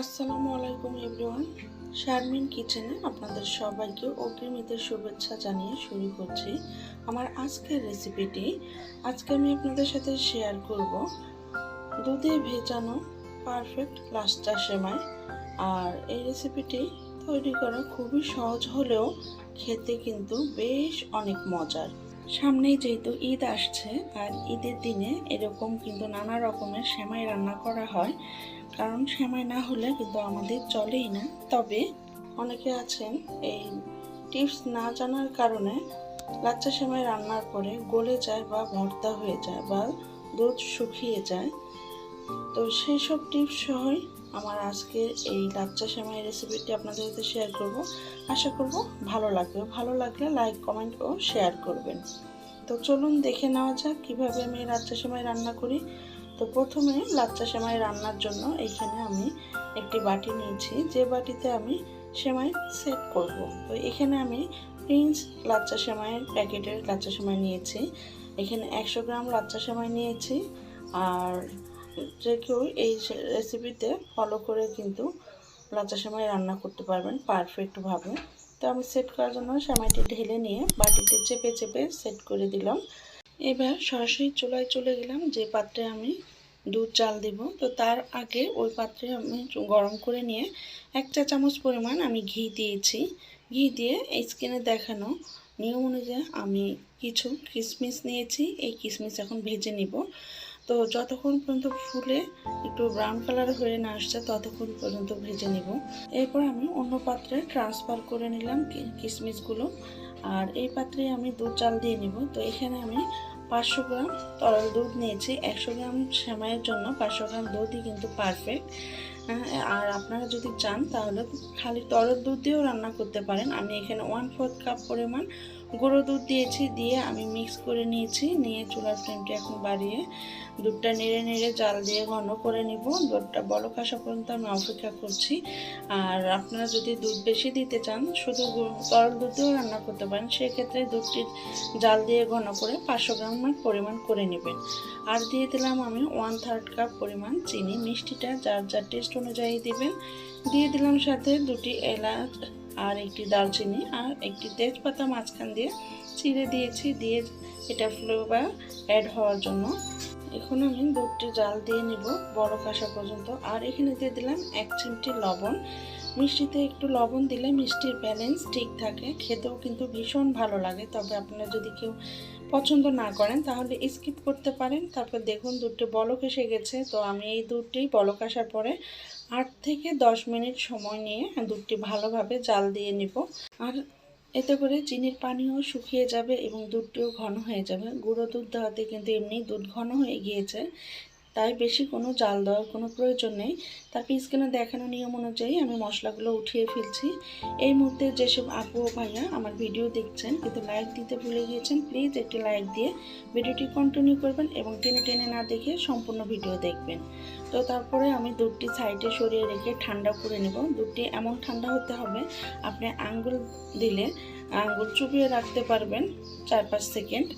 আসসালামু আলাইকুম এভরিওয়ান। শারমিন কিচেনে আপনাদের সবাইকে অগ্রিম ঈদের শুভেচ্ছা জানিয়ে শুরু করছি আমার আজকের রেসিপিটি আজকে আমি আপনাদের সাথে শেয়ার করব দুধে ভেজানো পারফেক্ট লাস্টা সেমাই। আর এই রেসিপিটি তৈরি করা খুবই সহজ হলেও খেতে কিন্তু বেশ অনেক মজার। সামনেই যেহেতু ঈদ আসছে, আর ঈদের দিনে এরকম কিন্তু নানা রকমের সেমাই রান্না করা হয়। কারণ সেমাই না হলে কিন্তু আমাদের চলেই না। তবে অনেকে আছেন এই টিপস না জানার কারণে লাচ্চা সেমাই রান্নার পরে গলে যায় বা ভর্তা হয়ে যায় বা দুধ শুকিয়ে যায়। তো সেই সব টিপস সহই আমার আজকে এই লাচ্চা সেমাই রেসিপিটি আপনাদের সাথে শেয়ার করব। আশা করব ভালো লাগবে। ভালো লাগলে লাইক কমেন্ট ও শেয়ার করবেন। তো চলুন দেখে নেওয়া যাক কীভাবে আমি লাচ্চা সেমাই রান্না করি। তো প্রথমে লাচ্চা সেমাই রান্নার জন্য এখানে আমি একটি বাটি নিয়েছি। যে বাটিতে আমি সেমাই সেট করব। তো এখানে আমি প্রিন্স লাচ্চা সেমাইয়ের প্যাকেটের লাচ্চা সেমাই নিয়েছি। এখানে একশো গ্রাম লাচ্চা সেমাই নিয়েছি। আর যে কেউ এই রেসিপিতে ফলো করে কিন্তু লাচ্চা সেমাই রান্না করতে পারবেন পারফেক্টভাবে তো আমি সেট করার জন্য সেমাইটি ঢেলে নিয়ে বাটিতে চেপে চেপে সেট করে দিলাম। এবার সরাসরি চুলায় চলে গেলাম, যে পাত্রে আমি দুধ, চাল দিব। তো তার আগে ওই পাত্রে আমি গরম করে নিয়ে এক চা চামচ পরিমাণ আমি ঘি দিয়েছি। ঘি দিয়ে এই স্কিনে দেখানো নিয়ম অনুযায়ী আমি কিছু কিশমিশ নিয়েছি। এই কিশমিশ এখন ভেজে নিব। তো যতক্ষণ পর্যন্ত ফুলে একটু ব্রাউন কালার হয়ে না আসছে, ততক্ষণ পর্যন্ত ভেজে নিব। এরপর আমি অন্য পাত্রে ট্রান্সফার করে নিলাম কিশমিশগুলো আর এই পাত্রে আমি দুধ চাল দিয়ে নিব। তো এখানে আমি পাঁচশো গ্রাম তরল দুধ নিয়েছি। একশো গ্রাম সেমাইয়ের জন্য পাঁচশো গ্রাম দুধই কিন্তু পারফেক্ট আর আপনারা যদি চান তাহলে খালি তরল দুধ দিয়েও রান্না করতে পারেন। আমি এখানে ওয়ান ফোর্থ কাপ পরিমাণ গুঁড়ো দুধ দিয়েছি, দিয়ে আমি মিক্স করে নিয়েছি। নিয়ে চুলার ফ্লেমটা এখন বাড়িয়ে দুধটা নেড়ে নেড়ে জাল দিয়ে ঘন করে নিব। দুধটা বলক আসা পর্যন্ত আমি অপেক্ষা করছি। আর আপনারা যদি দুধ বেশি দিতে চান, শুধু তরল দুধ দিয়েও রান্না করতে পারেন। সেক্ষেত্রে দুধটি জাল দিয়ে ঘন করে পাঁচশো গ্রামের পরিমাণ করে নেবেন। আর দিয়ে দিলাম আমি ওয়ান থার্ড কাপ পরিমাণ চিনি। মিষ্টিটা যার যার টেস্ট অনুযায়ী দিবেন। দিয়ে দিলাম সাথে দুটি এলাচ আর একটি দারচিনি আর একটি তেজপাতা মাঝখান দিয়ে চিড়ে দিয়েছি, দিয়ে এটা ফ্লেভার অ্যাড হওয়ার জন্য। এখন আমি দুধটি জাল দিয়ে নিব বড় কাঁসা পর্যন্ত। আর এখানে দিয়ে দিলাম এক চিমটি লবণ। মিষ্টিতে একটু লবণ দিলে মিষ্টির ব্যালেন্স ঠিক থাকে। খেতেও কিন্তু ভীষণ ভালো লাগে। তবে আপনারা যদি কেউ পছন্দ না করেন, তাহলে স্কিপ করতে পারেন। তারপর দেখুন দুধটি বলক এসে গেছে। তো আমি এই দুধটি বলক আসার পরে আট থেকে দশ মিনিট সময় নিয়ে দুধটি ভালোভাবে জাল দিয়ে নিব। আর এতে করে চিনির পানিও শুকিয়ে যাবে এবং দুধটিও ঘন হয়ে যাবে। গুঁড়ো দুধ দেওয়াতে কিন্তু এমনি দুধ ঘন হয়ে গিয়েছে। তাই বেশি কোনো জাল দেওয়ার কোনো প্রয়োজন নেই। তারপর স্ক্রিনে দেখানো নিয়ম অনুযায়ী আমি মশলাগুলো উঠিয়ে ফেলছি। এই মুহূর্তে যেসব আপু ও ভাইয়া আমার ভিডিও দেখছেন, কিন্তু লাইক দিতে ভুলে গিয়েছেন প্লিজ একটি লাইক দিয়ে ভিডিওটি কন্টিনিউ করবেন এবং টেনে টেনে না দেখে সম্পূর্ণ ভিডিও দেখবেন। তো তারপরে আমি দুধটি সাইডে সরিয়ে রেখে ঠান্ডা করে নেব। দুধটি এমন ঠান্ডা হতে হবে, আপনি আঙ্গুল দিলে আঙ্গুল চুপিয়ে রাখতে পারবেন চার পাঁচ সেকেন্ড।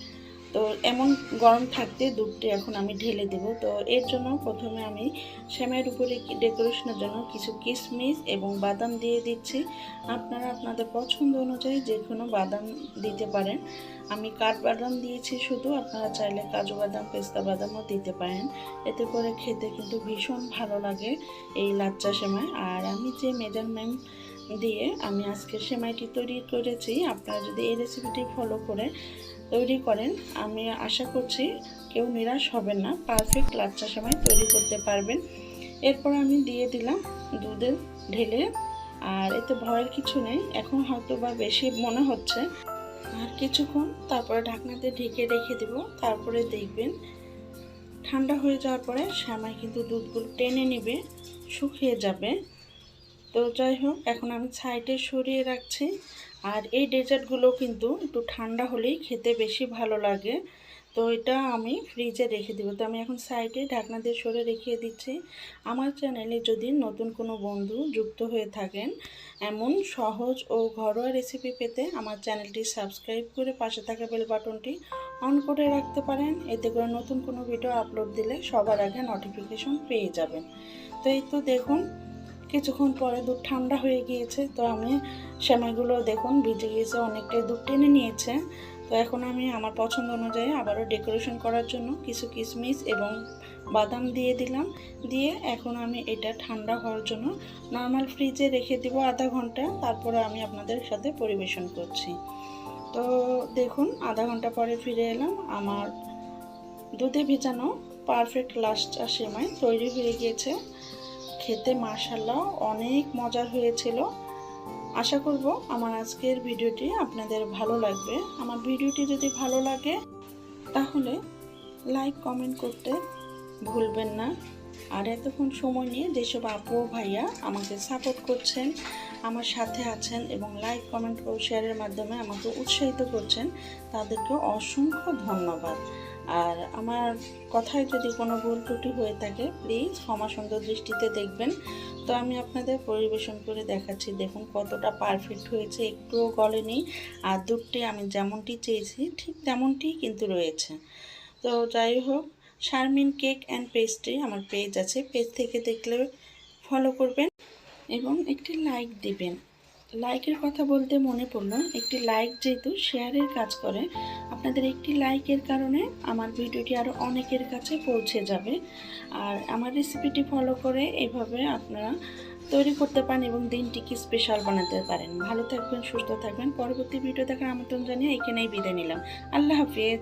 তো এমন গরম থাকতে দুধটি এখন আমি ঢেলে দেব। তো এর জন্য প্রথমে আমি শ্যামের উপরে ডেকোরেশনের জন্য কিছু কিশমিশ এবং বাদাম দিয়ে দিচ্ছি। আপনারা আপনাদের পছন্দ অনুযায়ী যে কোনো বাদাম দিতে পারেন। আমি কাঠবাদাম দিয়েছি শুধু, আপনারা চাইলে কাজু বাদাম, পেস্তা বাদামও দিতে পারেন। এতে করে খেতে কিন্তু ভীষণ ভালো লাগে এই লাচ্চা সেমাই। আর আমি যে মেজারমেন্ট দিয়ে আমি আজকে সেমাইটি তৈরি করেছি, আপনারা যদি এই রেসিপিটি ফলো করে তৈরি করেন। আমি আশা করছি কেউ নিরাশ হবেন না পারফেক্ট লাচ্চা সেমাই তৈরি করতে পারবেন। এরপর আমি দিয়ে দিলাম দুধে ঢেলে, আর এতে ভয়ের কিছু নেই, এখন হয়তো বা বেশি মনে হচ্ছে। আর কিছুক্ষণ তারপরে ঢাকনাতে ঢেকে রেখে দেব, তারপরে দেখবেন ঠান্ডা হয়ে যাওয়ার পরে শ্যামাই কিন্তু দুধগুলো টেনে নেবে, শুকিয়ে যাবে। তো যাই হোক, এখন আমি সাইডে সরিয়ে রাখছি। আর এই ডেজার্টগুলো কিন্তু একটু ঠান্ডা হলেই খেতে বেশি ভালো লাগে। তো এটা আমি ফ্রিজে রেখে দেবো। তো আমি এখন সাইডে ঢাকনা দিয়ে সরে রেখে দিচ্ছি। আমার চ্যানেলে যদি নতুন কোনো বন্ধু যুক্ত হয়ে থাকেন, এমন সহজ ও ঘরোয়া রেসিপি পেতে আমার চ্যানেলটি সাবস্ক্রাইব করে পাশে থাকা বেল বাটনটি অন করে রাখতে পারেন। এতে করে নতুন কোনো ভিডিও আপলোড দিলে সবার আগে নোটিফিকেশন পেয়ে যাবেন। তো এই তো দেখুন কিছুক্ষণ পরে দুধ ঠান্ডা হয়ে গিয়েছে, তো আমি সেমাইগুলো দেখুন ভিজে গিয়েছে, অনেকটাই দুধ টেনে নিয়েছে। তো এখন আমি আমার পছন্দ অনুযায়ী আবারও ডেকোরেশন করার জন্য কিছু কিশমিশ এবং বাদাম দিয়ে দিলাম। দিয়ে এখন আমি এটা ঠান্ডা হওয়ার জন্য নর্মাল ফ্রিজে রেখে দিব আধা ঘণ্টা, তারপরে আমি আপনাদের সাথে পরিবেশন করছি। তো দেখুন, আধা ঘণ্টা পরে ফিরে এলাম। আমার দুধে ভেজানো পারফেক্ট লাস্টা সেমাই তৈরি হয়ে গিয়েছে। খেতে মাশাল্লাহ অনেক মজার হয়েছিল। আশা করব আমার আজকের ভিডিওটি আপনাদের ভালো লাগবে। আমার ভিডিওটি যদি ভালো লাগে, তাহলে লাইক, কমেন্ট করতে ভুলবেন না। আর এতক্ষণ সময় নিয়ে যেসব আপু ভাইয়া আমাকে সাপোর্ট করছেন, আমার সাথে আছেন এবং লাইক, কমেন্ট ও শেয়ারের মাধ্যমে আমাকে উৎসাহিত করছেন, তাদেরকে অসংখ্য ধন্যবাদ। আর আমার কথায় যদি কোনো ভুল ত্রুটি হয়ে থাকে প্লিজ ক্ষমা সুন্দর দৃষ্টিতে দেখবেন। তো আমি আপনাদের পরিবেশন করে দেখাচ্ছি। দেখুন কতটা পারফেক্ট হয়েছে, একটুও গলেনি আর দুধটি আমি যেমনটি চেয়েছি, ঠিক তেমনটি কিন্তু রয়েছে। তো যাই হোক, শারমিন কেক অ্যান্ড পেস্ট্রি আমার পেজ আছে। পেজ থেকে দেখলে ফলো করবেন এবং একটি লাইক দিবেন। লাইকের কথা বলতে মনে পড়ল। একটি লাইক যেহেতু শেয়ারের কাজ করে, আপনাদের একটি লাইকের কারণে আমার ভিডিওটি আরও অনেকের কাছে পৌঁছে যাবে। আর আমার রেসিপিটি ফলো করে এইভাবে আপনারা তৈরি করতে পারেন এবং দিনটিকে স্পেশাল বানাতে পারেন। ভালো থাকবেন, সুস্থ থাকবেন। পরবর্তী ভিডিও দেখার আমন্ত্রণ জানিয়ে এখানেই বিদায় নিলাম। আল্লাহ হাফিজ।